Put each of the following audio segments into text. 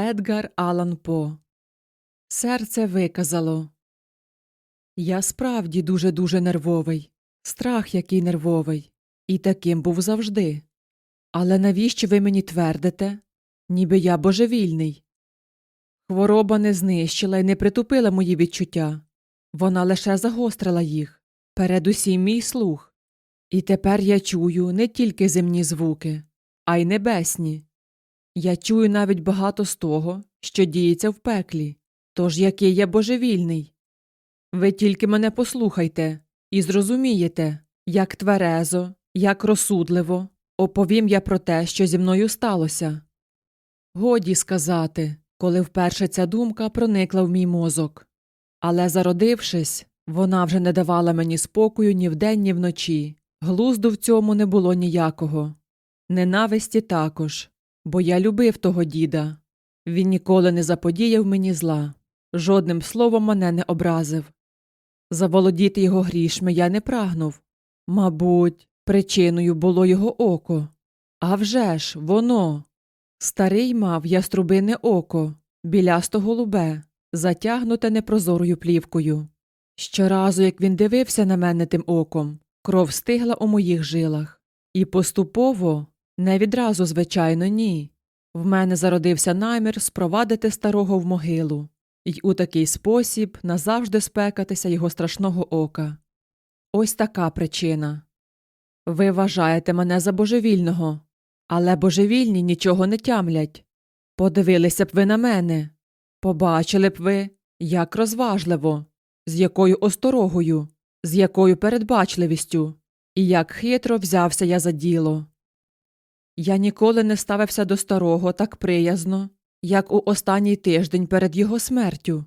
Едгар Алан По. Серце виказало. Я справді дуже дуже нервовий. Страх який нервовий. І таким був завжди. Але навіщо ви мені твердите, ніби я божевільний? Хвороба не знищила і не притупила мої відчуття. Вона лише загострила їх, передусім мій слух. І тепер я чую не тільки земні звуки, а й небесні. Я чую навіть багато з того, що діється в пеклі, тож який я божевільний. Ви тільки мене послухайте і зрозумієте, як тверезо, як розсудливо оповім я про те, що зі мною сталося. Годі сказати, коли вперше ця думка проникла в мій мозок. Але зародившись, вона вже не давала мені спокою ні вдень, ні вночі. Глузду в цьому не було ніякого. Ненависті також, бо я любив того діда. Він ніколи не заподіяв мені зла, жодним словом мене не образив. Заволодіти його грішми я не прагнув. Мабуть, причиною було його око. А вже ж, воно. Старий мав яструбине око, білясто голубе, затягнуте непрозорою плівкою. Щоразу, як він дивився на мене тим оком, кров стигла у моїх жилах. І поступово, не відразу, звичайно, ні. В мене зародився намір спровадити старого в могилу й у такий спосіб назавжди спекатися його страшного ока. Ось така причина. Ви вважаєте мене за божевільного, але божевільні нічого не тямлять. Подивилися б ви на мене, побачили б ви, як розважливо, з якою осторогою, з якою передбачливістю і як хитро взявся я за діло. Я ніколи не ставився до старого так приязно, як у останній тиждень перед його смертю,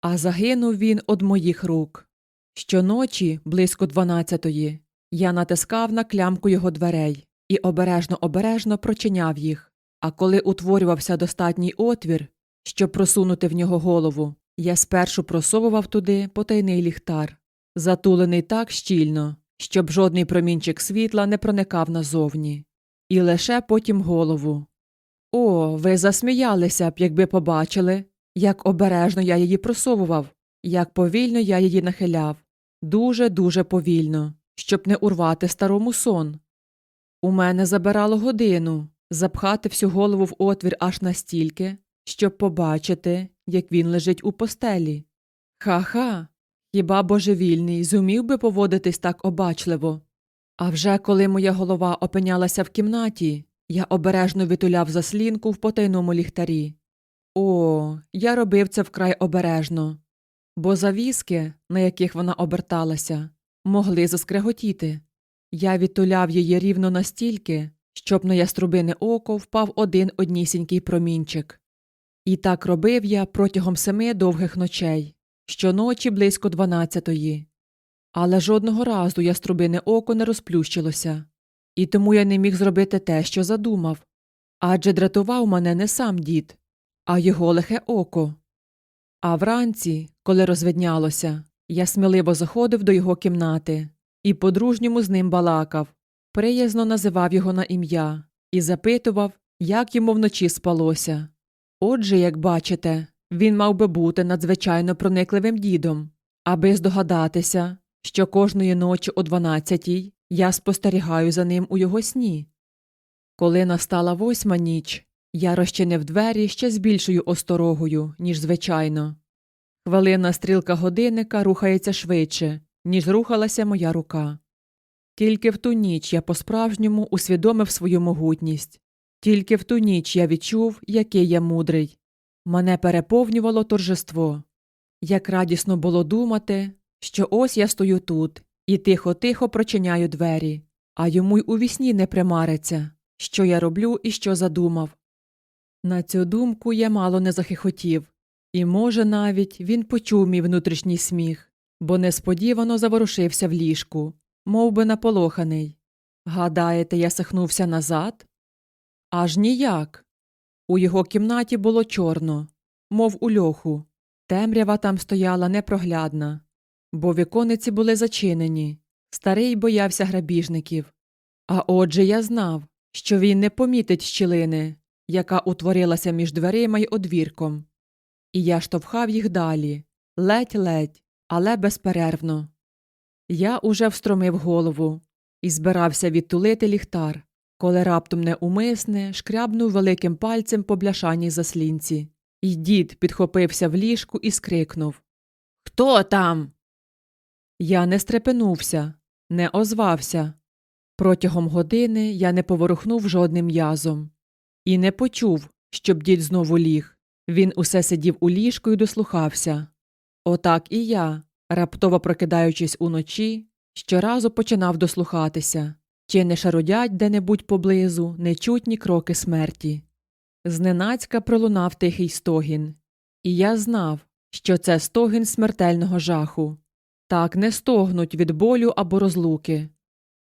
а загинув він од моїх рук. Щоночі, близько дванадцятої, я натискав на клямку його дверей і обережно обережно прочиняв їх. А коли утворювався достатній отвір, щоб просунути в нього голову, я спершу просовував туди потайний ліхтар, затулений так щільно, щоб жодний промінчик світла не проникав назовні, і лише потім голову. О, ви засміялися б, якби побачили, як обережно я її просовував, як повільно я її нахиляв, дуже дуже повільно, щоб не урвати старому сон. У мене забирало годину запхати всю голову в отвір аж настільки, щоб побачити, як він лежить у постелі. Ха-ха, хіба божевільний зумів би поводитись так обачливо? А вже коли моя голова опинялася в кімнаті, я обережно витуляв заслінку в потайному ліхтарі. О, я робив це вкрай обережно, бо завіски, на яких вона оберталася, могли заскреготіти. Я відтуляв її рівно настільки, щоб на яструбине око впав один однісінький промінчик. І так робив я протягом семи довгих ночей, щоночі близько дванадцятої. Але жодного разу яструбине око не розплющилося, і тому я не міг зробити те, що задумав. Адже дратував мене не сам дід, а його лихе око. А вранці, коли розвиднялося, я сміливо заходив до його кімнати і по-дружньому з ним балакав, приязно називав його на ім'я і запитував, як йому вночі спалося. Отже, як бачите, він мав би бути надзвичайно проникливим дідом, аби здогадатися, що кожної ночі о дванадцятій я спостерігаю за ним у його сні. Коли настала восьма ніч, я розчинив двері ще з більшою осторогою, ніж звичайно. Хвилина стрілка годинника рухається швидше, ніж рухалася моя рука. Тільки в ту ніч я по-справжньому усвідомив свою могутність, тільки в ту ніч я відчув, який я мудрий. Мене переповнювало торжество. Як радісно було думати, що ось я стою тут і тихо-тихо прочиняю двері, а йому й у вісні не примариться, що я роблю і що задумав. На цю думку я мало не захихотів, і, може, навіть він почув мій внутрішній сміх, бо несподівано заворушився в ліжку, мов би наполоханий. Гадаєте, я сахнувся назад? Аж ніяк. У його кімнаті було чорно, мов у льоху. Темрява там стояла непроглядна, бо вікониці були зачинені. Старий боявся грабіжників. А отже я знав, що він не помітить щілини, яка утворилася між дверима й одвірком. І я штовхав їх далі, ледь-ледь, але безперервно. Я уже встромив голову і збирався відтулити ліхтар, коли раптом неумисне шкрябнув великим пальцем по бляшаній заслінці. І дід підхопився в ліжку і скрикнув Хто там? Я не стрепенувся, не озвався. Протягом години я не поворухнув жодним м'язом. І не почув, щоб дід знову ліг. Він усе сидів у ліжку і дослухався. Отак і я, раптово прокидаючись уночі, щоразу починав дослухатися, чи не шарудять де-небудь поблизу нечутні кроки смерті. Зненацька пролунав тихий стогін, і я знав, що це стогін смертельного жаху. Так не стогнуть від болю або розлуки.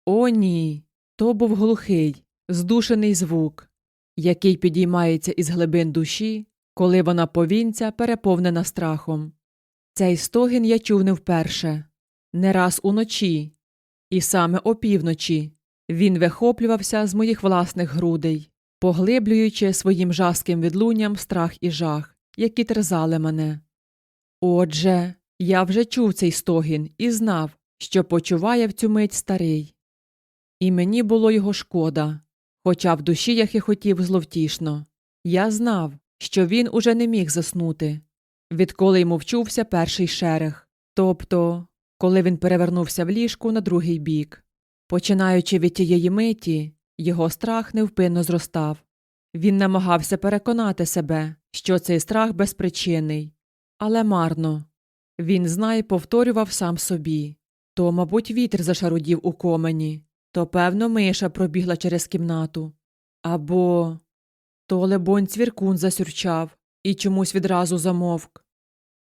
О, ні. То був глухий, здушений звук, який підіймається із глибин душі, коли вона повінця переповнена страхом. Цей стогін я чув не вперше, не раз уночі, і саме опівночі він вихоплювався з моїх власних грудей, поглиблюючи своїм жаским відлунням страх і жах, які терзали мене. Отже, я вже чув цей стогін і знав, що почуває в цю мить старий. І мені було його шкода, хоча в душі я хихотів зловтішно. Я знав, що він уже не міг заснути, відколи йому вчувся перший шерех, тобто, коли він перевернувся в ліжку на другий бік. Починаючи від тієї миті, його страх невпинно зростав. Він намагався переконати себе, що цей страх безпричинний, але марно. Він знай повторював сам собі то, мабуть, вітер зашарудів у комені, то, певно, миша пробігла через кімнату. Або то, лебонь, цвіркун засюрчав і чомусь відразу замовк.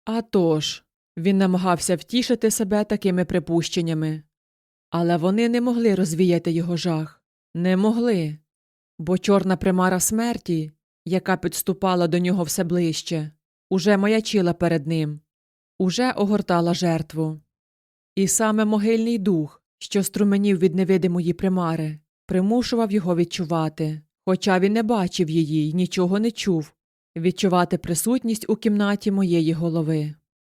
А тож, він намагався втішити себе такими припущеннями. Але вони не могли розвіяти його жах. Не могли. Бо чорна примара смерті, яка підступала до нього все ближче, уже маячила перед ним, уже огортала жертву. І саме могильний дух, що струменів від невидимої примари, примушував його відчувати, хоча він не бачив її й нічого не чув, відчувати присутність у кімнаті моєї голови.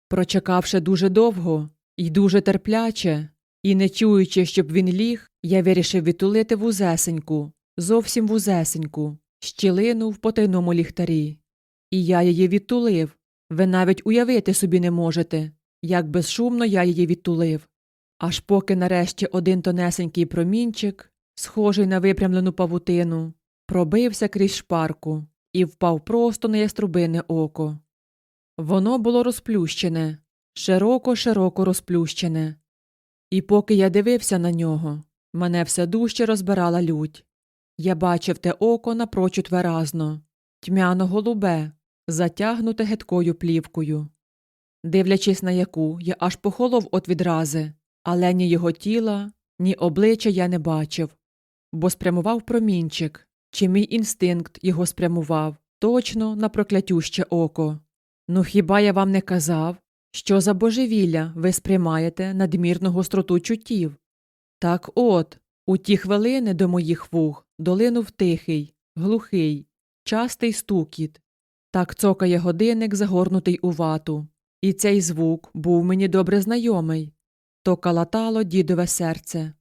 Прочекавши дуже довго і дуже терпляче, і не чуючи, щоб він ліг, я вирішив відтулити вузесеньку, зовсім вузесеньку, щілину в потайному ліхтарі. І я її відтулив. Ви навіть уявити собі не можете, як безшумно я її відтулив. Аж поки нарешті один тонесенький промінчик, схожий на випрямлену павутину, пробився крізь шпарку і впав просто на яструбине око. Воно було розплющене, широко широко розплющене. І поки я дивився на нього, мене все дужче розбирала лють. Я бачив те око напрочуд виразно, тьмяно голубе, затягнуте гидкою плівкою. Дивлячись на яку, я аж похолов от відрази, але ні його тіла, ні обличчя я не бачив, бо спрямував промінчик, чи мій інстинкт його спрямував точно на проклятюще око. Ну хіба я вам не казав, що за божевілля ви сприймаєте надмірну гостроту чуттів? Так от, у ті хвилини до моїх вух долинув тихий, глухий, частий стукіт. Так цокає годинник, загорнутий у вату. І цей звук був мені добре знайомий. То калатало дідове серце.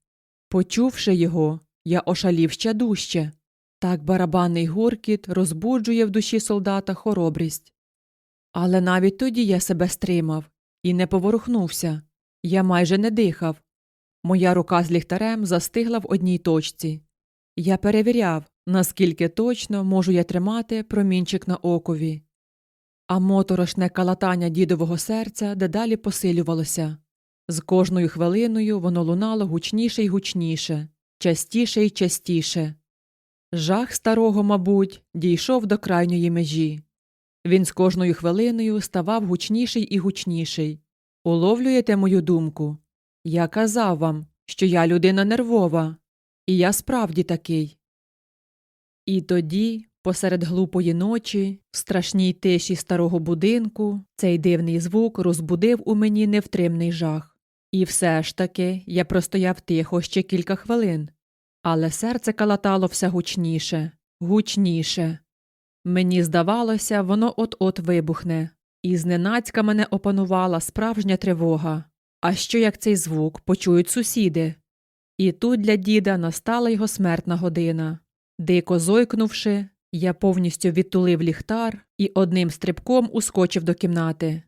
Почувши його, я ошалів ще дужче. Так барабанний гуркіт розбуджує в душі солдата хоробрість. Але навіть тоді я себе стримав і не поворухнувся. Я майже не дихав. Моя рука з ліхтарем застигла в одній точці. Я перевіряв, наскільки точно можу я тримати промінчик на окові. А моторошне калатання дідового серця дедалі посилювалося. З кожною хвилиною воно лунало гучніше й гучніше, частіше й частіше. Жах старого, мабуть, дійшов до крайньої межі. Він з кожною хвилиною ставав гучніший і гучніший. Уловлюєте мою думку? Я казав вам, що я людина нервова, і я справді такий. І тоді, посеред глупої ночі, в страшній тиші старого будинку, цей дивний звук розбудив у мені невтримний жах. І все ж таки я простояв тихо ще кілька хвилин, але серце калатало все гучніше, гучніше. Мені здавалося, воно от-от вибухне, і зненацька мене опанувала справжня тривога. А що як цей звук почують сусіди? І тут для діда настала його смертна година. Дико зойкнувши, я повністю відтулив ліхтар і одним стрибком ускочив до кімнати.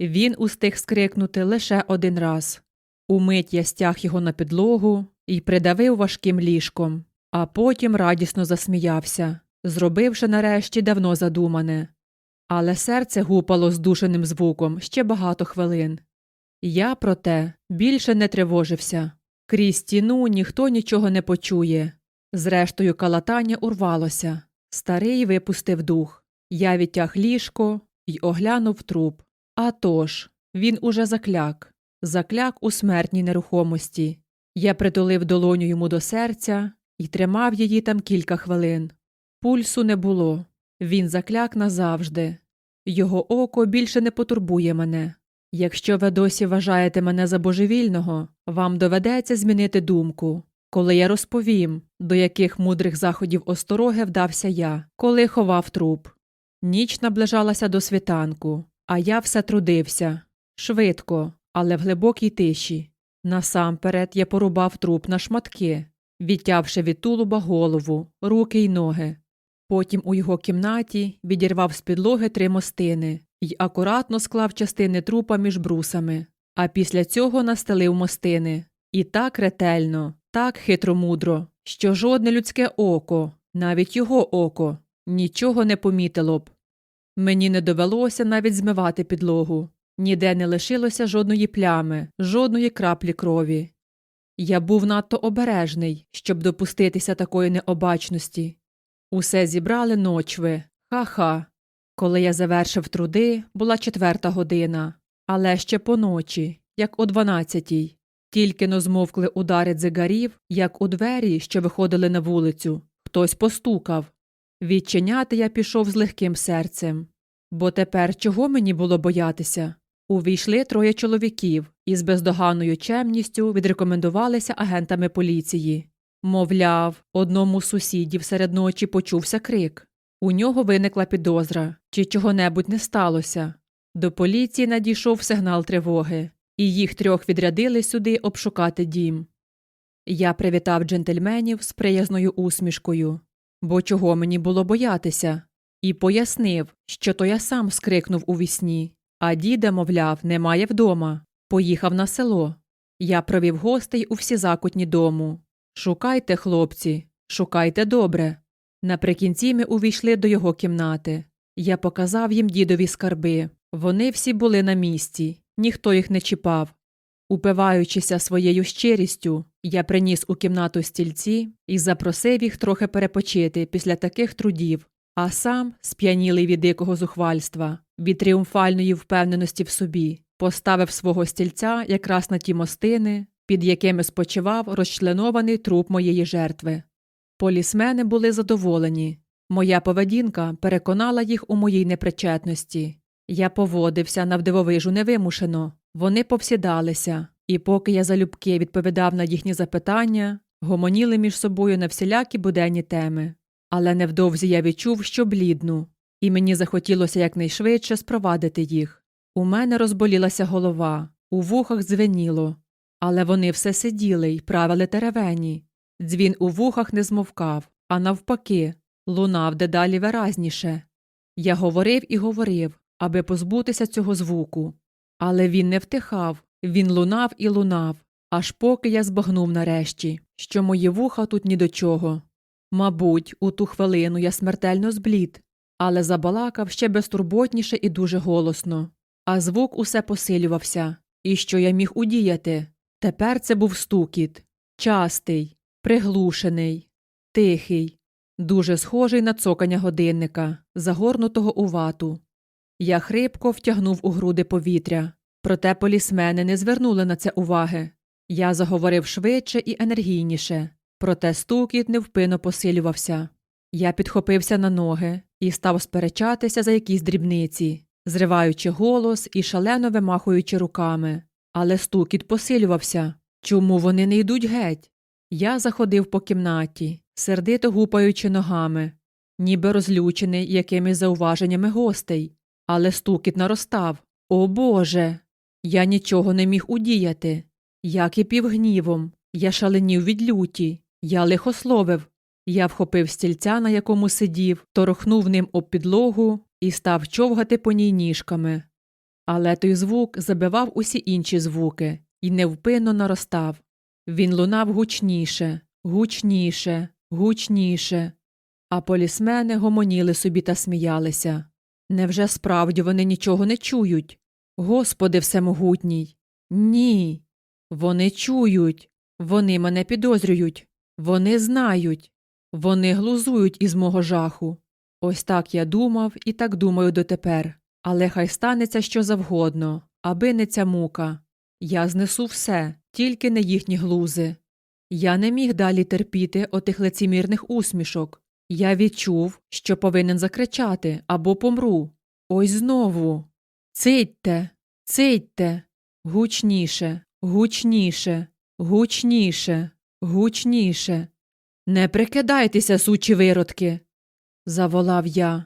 Він устиг скрикнути лише один раз. Умить я стяг його на підлогу і придавив важким ліжком, а потім радісно засміявся, зробивши нарешті давно задумане. Але серце гупало здушеним звуком ще багато хвилин. Я, проте, більше не тривожився. Крізь стіну ніхто нічого не почує. Зрештою, калатання урвалося. Старий випустив дух. Я відтяг ліжко й оглянув труп. А тож, він уже закляк, закляк у смертній нерухомості. Я притулив долоню йому до серця і тримав її там кілька хвилин. Пульсу не було. Він закляк назавжди. Його око більше не потурбує мене. Якщо ви досі вважаєте мене за божевільного, вам доведеться змінити думку, коли я розповім, до яких мудрих заходів остороги вдався я, коли ховав труп. Ніч наближалася до світанку, а я все трудився швидко, але в глибокій тиші. Насамперед я порубав труп на шматки, відтявши від тулуба голову, руки й ноги. Потім у його кімнаті відірвав з підлоги три мостини й акуратно склав частини трупа між брусами, а після цього настелив мостини. І так ретельно, так хитромудро, що жодне людське око, навіть його око, нічого не помітило б. Мені не довелося навіть змивати підлогу, ніде не лишилося жодної плями, жодної краплі крові. Я був надто обережний, щоб допуститися такої необачності. Усе зібрали ночви, ха-ха. Коли я завершив труди, була четверта година, але ще поночі, як о дванадцятій. Тільки но змовкли удари дзигарів, як у двері, що виходили на вулицю, хтось постукав. Відчиняти я пішов з легким серцем. Бо тепер чого мені було боятися? Увійшли троє чоловіків і з бездоганною чемністю відрекомендувалися агентами поліції. Мовляв, одному з сусідів серед ночі почувся крик. У нього виникла підозра, чи чого-небудь не сталося. До поліції надійшов сигнал тривоги, і їх трьох відрядили сюди обшукати дім. Я привітав джентльменів з приязною усмішкою, бо чого мені було боятися, і пояснив, що то я сам скрикнув у вісні, а діда, мовляв, немає вдома. Поїхав на село. Я провів гостей у всі закутні дому. Шукайте, хлопці, шукайте добре. Наприкінці ми увійшли до його кімнати. Я показав їм дідові скарби. Вони всі були на місці, ніхто їх не чіпав. Упиваючися своєю щирістю, я приніс у кімнату стільці і запросив їх трохи перепочити після таких трудів, а сам, сп'янілий від дикого зухвальства, від тріумфальної впевненості в собі, поставив свого стільця якраз на ті мостини, під якими спочивав розчленований труп моєї жертви. Полісмени були задоволені. Моя поведінка переконала їх у моїй непричетності. Я поводився навдивовижу невимушено. Вони повсідалися, і поки я залюбки відповідав на їхні запитання, гомоніли між собою на всілякі буденні теми. Але невдовзі я відчув, що блідну, і мені захотілося якнайшвидше спровадити їх. У мене розболілася голова, у вухах дзвеніло, але вони все сиділи й правили теревені. Дзвін у вухах не змовкав, а навпаки, лунав дедалі виразніше. Я говорив і говорив, аби позбутися цього звуку. Але він не втихав, він лунав і лунав, аж поки я збагнув нарешті, що мої вуха тут ні до чого. Мабуть, у ту хвилину я смертельно зблід, але забалакав ще безтурботніше і дуже голосно, а звук усе посилювався. І що я міг удіяти? Тепер це був стукіт частий, приглушений, тихий, дуже схожий на цокання годинника, загорнутого у вату. Я хрипко втягнув у груди повітря, проте полісмени не звернули на це уваги. Я заговорив швидше і енергійніше, проте стукіт невпинно посилювався. Я підхопився на ноги і став сперечатися за якісь дрібниці, зриваючи голос і шалено вимахуючи руками. Але стукіт посилювався. Чому вони не йдуть геть? Я заходив по кімнаті, сердито гупаючи ногами. ніби розлючений якимись зауваженнями гостей, але стукіт наростав. О Боже! Я нічого не міг удіяти. Я кипів гнівом, я шаленів від люті, я лихословив. Я вхопив стільця, на якому сидів, торохнув ним об підлогу і став човгати по ній ніжками. Але той звук забивав усі інші звуки і невпинно наростав. Він лунав гучніше, гучніше, гучніше. А полісмени гомоніли собі та сміялися. Невже справді вони нічого не чують? Господи всемогутній. Ні. Вони чують, вони мене підозрюють, вони знають, вони глузують із мого жаху. Ось так я думав і так думаю дотепер. Але хай станеться що завгодно, аби не ця мука. Я знесу все, тільки не їхні глузи. Я не міг далі терпіти отих лицемірних усмішок. Я відчув, що повинен закричати або помру. Ось знову. Цидьте, цидьте. Гучніше, гучніше, гучніше, гучніше. Не прикидайтеся, сучі виродки. заволав я.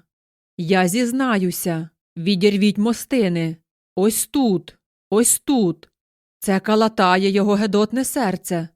Я зізнаюся. Відірвіть мостини. Ось тут, ось тут. Це калатає його гедотне серце.